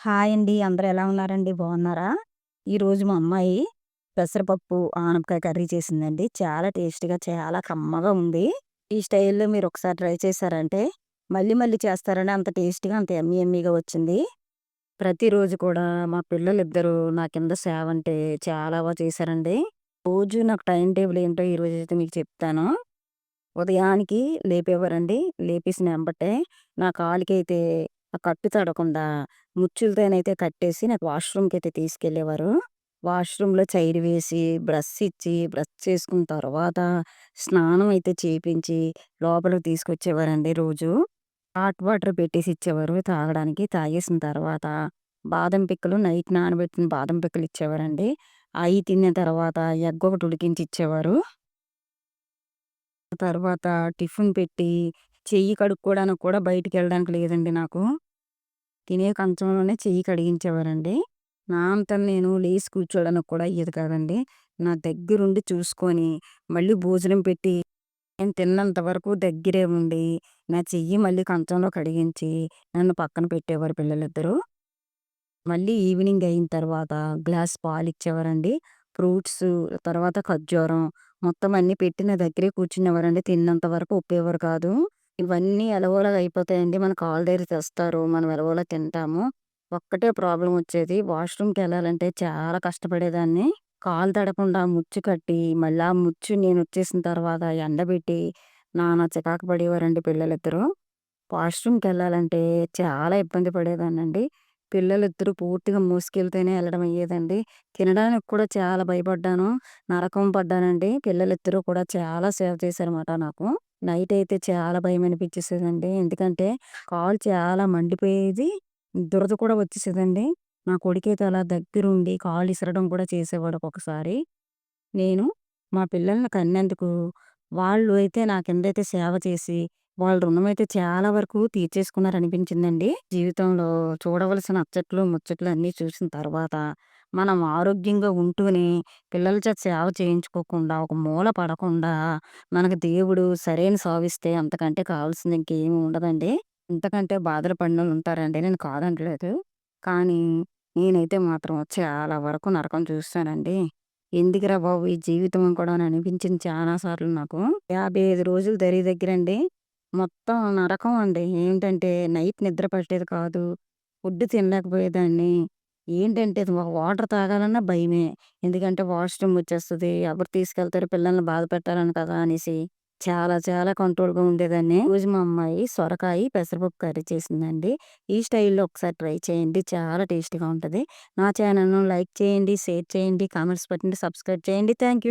Hi అండి. అందరూ ఎలా ఉన్నారండి? బాగున్నారా? ఈరోజు మా అమ్మాయి పెసరపప్పు, ఆనపకాయ కర్రీ చేసిందండి. చాలా టేస్టీగా, చాలా కమ్మగా ఉంది. ఈ స్టైల్‌లో మీరు ఒకసారి ట్రై చేశారంటే మళ్ళీ మళ్ళీ చేస్తారని అంత టేస్టీగా, అంత యమ్మీ యమ్మీగా వచ్చింది. ప్రతిరోజు కూడా మా పిల్లలు ఇద్దరు నా కింద సేవ అంటే చాలా బాగా చేశారండి. రోజు నాకు టైం టేబుల్ ఏంటో ఈరోజైతే మీకు చెప్తాను. ఉదయానికి లేపేవారండి. లేపేసిన ఎంబటే నా కాలుకైతే ఆ కట్టు తడకుండా ముచ్చులతోనైతే కట్టేసి నాకు వాష్రూమ్కి అయితే తీసుకెళ్ళేవారు. వాష్‌రూమ్‌లో చైర్ వేసి, బ్రష్ ఇచ్చి, బ్రష్ చేసుకున్న తర్వాత స్నానం అయితే చేపించి లోపలికి తీసుకొచ్చేవారండి రోజు. హాట్ వాటర్ పెట్టేసి ఇచ్చేవారు తాగడానికి. తాగేసిన తర్వాత బాదం పిక్కలు నైట్ నానబెట్టిన బాదం పిక్కలు ఇచ్చేవారండి. అవి తిన్న తర్వాత ఎగ్ ఒకటి ఉడికించి ఇచ్చేవారు. తర్వాత టిఫిన్ పెట్టి చెయ్యి కడుక్కోవడానికి కూడా బయటికెళ్ళడానికి లేదండి నాకు. తినే కంచంలోనే చెయ్యి కడిగించేవారండి. నా అంతట నేను లేచి కూర్చోవడానికి కూడా అయ్యేది కాదండి. నా దగ్గరుండి చూసుకొని మళ్ళీ భోజనం పెట్టి నేను తిన్నంత వరకు దగ్గరే ఉండి నా చెయ్యి మళ్ళీ కంచంలో కడిగించి నన్ను పక్కన పెట్టేవారు పిల్లలిద్దరూ. మళ్ళీ ఈవినింగ్ అయిన తర్వాత గ్లాస్ పాలిచ్చేవారండి. ఫ్రూట్స్, తర్వాత ఖర్జూరం మొత్తం అన్నీ పెట్టి నా దగ్గరే కూర్చునేవారండి. తిన్నంత వరకు ఒప్పేవారు కాదు. ఇవన్నీ ఎలాగోలాగా అయిపోతాయండి. మన కాళ్ళ దగ్గర తెస్తారు. మనం ఎలాగోలా తింటాము. ఒక్కటే ప్రాబ్లమ్ వచ్చేది. వాష్రూమ్కి వెళ్ళాలంటే చాలా కష్టపడేదాన్ని. కాలు తడకుండా ముచ్చు కట్టి, మళ్ళీ ఆ ముచ్చు నేనొచ్చేసిన తర్వాత ఎండబెట్టి నానా చికాకు పడేవారండి పిల్లలిద్దరూ. వాష్రూమ్కి వెళ్ళాలంటే చాలా ఇబ్బంది పడేదాన్నండి. పిల్లలిద్దరూ పూర్తిగా మోసుకెళ్తేనే వెళ్ళడం అయ్యేదండి. తినడానికి కూడా చాలా భయపడ్డాను. నరకం పడ్డానండి. పిల్లలిద్దరూ కూడా చాలా సేవ చేశారన్నమాట నాకు. నైట్ అయితే చాలా భయం అనిపించేసేదండి ఎందుకంటే కాలు చాలా మండిపోయేది. దురద కూడా వచ్చేసేదండి. నా కొడుకైతే అలా దగ్గరుండి కాలు ఇసరడం కూడా చేసేవాడు ఒక్కొక్కసారి. నేను మా పిల్లల్ని కన్నందుకు వాళ్ళు అయితే నా కిందైతే సేవ చేసి వాళ్ళ రుణం అయితే చాలా వరకు తీర్చేసుకున్నారనిపించిందండి. జీవితంలో చూడవలసిన అచ్చట్లు, ముచ్చట్లు అన్నీ చూసిన తర్వాత మనం ఆరోగ్యంగా ఉంటూనే పిల్లల చేత సేవ చేయించుకోకుండా, ఒక మూల పడకుండా మనకు దేవుడు సరైన సావిస్తే అంతకంటే కావాల్సింది ఇంకేమి ఉండదండి. ఇంతకంటే బాధలు పడినోళ్ళు ఉంటారండి. నేను కాదనట్లేదు. కానీ నేనైతే మాత్రం చాలా వరకు నరకం చూస్తానండి ఎందుకురా బాబు ఈ జీవితం కూడా అని అనిపించింది చాలా సార్లు నాకు. 55 రోజులు దరి దగ్గరండి. మొత్తం నరకం అండి. ఏంటంటే నైట్ నిద్ర పట్టేది కాదు. ఫుడ్ తినలేకపోయేదాన్ని. ఏంటంటే ఇది వాటర్ తాగాలన్నా భయమే. ఎందుకంటే వాష్‌రూమ్ వచ్చేస్తది. ఎవరు తీసుకెళ్తారు పిల్లల్ని బాధ పెట్టాలని కదా అనేసి చాలా చాలా కంట్రోల్‌గా ఉండేదాన్ని. ఈరోజు మా అమ్మాయి సొరకాయ, పెసరపప్పు కర్రీ చేసిందండి. ఈ స్టైల్‌లో ఒకసారి ట్రై చేయండి. చాలా టేస్టీగా ఉంటది. నా ఛానల్‌ను లైక్ చేయండి, షేర్ చేయండి, కామెంట్స్ పెట్టండి, సబ్స్క్రైబ్ చేయండి. Thank you.